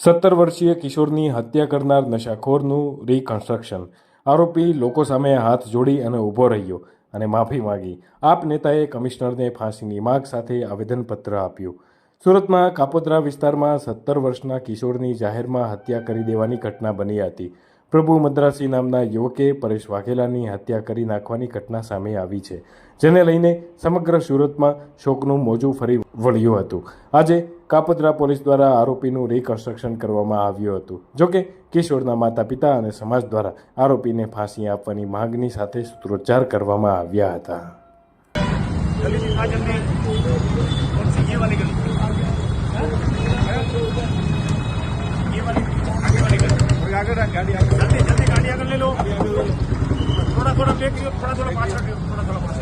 સત્તર વર્ષીય કિશોરની હત્યા કરનાર નશાખોરનું રિકન્સ્ટ્રક્શન આરોપી લોકો સામે હાથ જોડી અને ઊભો રહ્યો અને માફી માંગી. આપ નેતાએ કમિશનરને ફાંસીની માગ સાથે આવેદનપત્ર આપ્યું. સુરતમાં કાપોદ્રા વિસ્તારમાં સત્તર વર્ષના કિશોરની જાહેરમાં હત્યા કરી દેવાની ઘટના બની હતી. પ્રભુ મદ્રાસી નામના યુવકે પરેશ વાઘેલાની હત્યા કરી નાખવાની ઘટના સામે આવી છે, જેને લઈને સમગ્ર સુરતમાં શોકનું મોજું ફરી વળ્યું હતું. આજે કાપોદ્રા પોલીસ દ્વારા આરોપીનું રિકન્સ્ટ્રક્શન કરવામાં આવ્યું હતું. જોકે કિશોરના માતા પિતા અને સમાજ દ્વારા આરોપીને ફાંસી આપવાની માંગણી સાથે સૂત્રોચ્ચાર કરવામાં આવ્યા હતા. આગળ ગાડી આગળ. थोड़ा ब्रेक थोड़ा थोड़ा पाँच थोड़ा थोड़ा पाँच